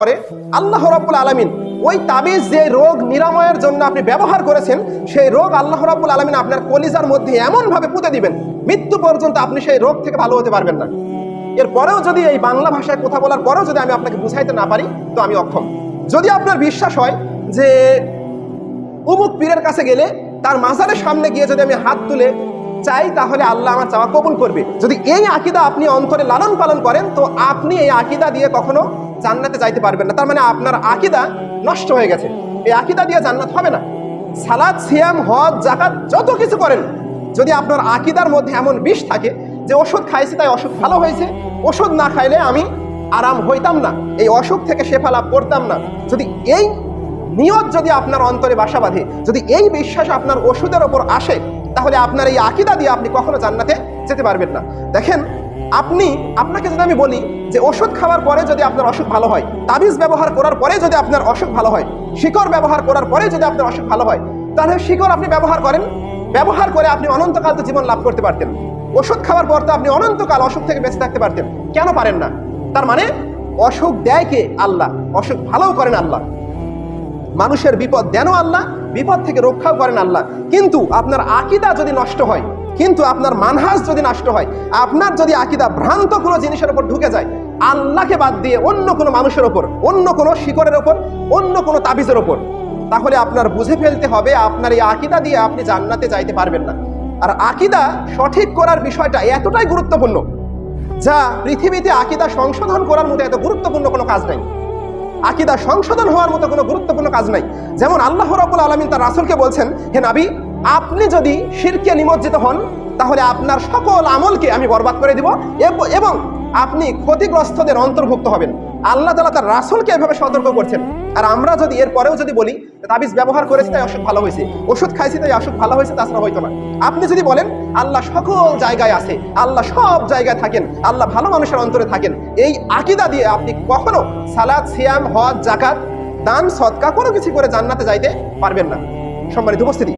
করে আল্লাহ রাব্বুল আলামিন ওই তাবিজ যে রোগ নিরাময়ের জন্য আপনি ব্যবহার করেছেন, সেই রোগ আল্লাহ রাব্বুল আলামিন আপনার কলিজার মধ্যে এমন ভাবে পুঁতে দিবেন, মৃত্যু পর্যন্ত আপনি সেই রোগ থেকে ভালো হতে পারবেন না। এরপরেও যদি এই বাংলা ভাষায় কথা বলার পরেও যদি আমি আপনাকে বুঝাইতে না পারি, তো আমি অক্ষম। যদি আপনার বিশ্বাস হয় যে উমুক পীরের কাছে গেলে তার মাজারের সামনে গিয়ে যদি আমি হাত তুলে চাই, তাহলে আল্লাহ আমার চাওয়া কবুল করবে। যদি এই আকিদা আপনি অন্তরে লালন পালন করেন, তো আপনি এই আকিদা দিয়ে কখনো জান্নাতে যাইতে পারবেন না। তার মানে আপনার আকিদা নষ্ট হয়ে গেছে। এই আকিদা দিয়ে জান্নাত হবে না। সালাদ, সিয়াম, হজ জাকাত যত কিছু করেন, যদি আপনার আকিদার মধ্যে এমন বিষ থাকে যে ওষুধ খাইছি তাই অসুখ ভালো হয়েছে, ওষুধ না খাইলে আমি আরাম হইতাম না। এই অসুখ থেকে শেফা লাভ করতাম না। যদি এই নিয়ত যদি আপনার অন্তরে বাসা বাঁধে, যদি এই বিশ্বাস আপনার ওষুধের ওপর আসে, তাহলে আপনার এই আকিদা দিয়ে আপনি কখনো জান্নাতে যেতে পারবেন না। দেখেন, আপনি, আপনাকে যদি আমি বলি যে ওষুধ খাওয়ার পরে যদি আপনার অসুখ ভালো হয়, তাবিজ ব্যবহার করার পরে যদি আপনার অসুখ ভালো হয়, শিকড় ব্যবহার করার পরে যদি আপনার অসুখ ভালো হয়, তাহলে শিকড় আপনি ব্যবহার করেন। ব্যবহার করে আপনি অনন্তকাল তো জীবন লাভ করতে পারতেন। ওষুধ খাওয়ার পর তো আপনি অনন্তকাল অসুখ থেকে বেঁচে থাকতে পারতেন। কেন পারেন না? তার মানে অসুখ দেয় কে? আল্লাহ। অসুখ ভালোও করেন আল্লাহ। মানুষের বিপদ দেনও আল্লাহ, বিপদ থেকে রক্ষাও করেন আল্লাহ। কিন্তু আপনার আকিদা যদি নষ্ট হয় কিন্তু আপনার মানহাজ যদি নষ্ট হয়, আপনার যদি আকিদা ভ্রান্ত কোনো জিনিসের উপর ঢুকে যায়, আল্লাহকে বাদ দিয়ে অন্য কোনো মানুষের ওপর অন্য কোনো শিকড়ের ওপর অন্য কোনো তাবিজের ওপর তাহলে আপনার বুঝে ফেলতে হবে, আপনার এই আকিদা দিয়ে আপনি জান্নাতে যাইতে পারবেন না। আর আকিদা সঠিক করার বিষয়টা এতটাই গুরুত্বপূর্ণ, যা পৃথিবীতে আকিদা সংশোধন করার মতো এত গুরুত্বপূর্ণ কোনো কাজ নাই। আকিদা সংশোধন হওয়ার মতো কোনো গুরুত্বপূর্ণ কাজ নাই। যেমন আল্লাহ রাবুল আলমিন তার রাসুলকে বলছেন, হে নাবি আপনি যদি শিরকে নিমজ্জিত হন, তাহলে আপনার সকল আমলকে আমি বরবাদ করে দিব এবং আপনি ক্ষতিগ্রস্তদের অন্তর্ভুক্ত হবেন। আল্লাহ তালা তার রাসুলকে এভাবে সতর্ক করছেন। আর আমরা যদি এর পরেও যদি বলি তাবিজ ব্যবহার করেছি তাই অসুখ ভালো হয়েছে, ওষুধ খাইছি তাই অসুখ ভালো হয়েছে, তাছাড়া হয়তো না। আপনি যদি বলেন, আল্লাহ সকল জায়গায় আছে, আল্লাহ সব জায়গায় থাকেন, আল্লাহ ভালো মানুষের অন্তরে থাকেন, এই আকিদা দিয়ে আপনি কখনো সালাদ, সিয়াম, হজ জাকাত দান সৎকা কোনো কিছু করে জান্নাতে যাইতে পারবেন না। সম্মানিত উপস্থিতি।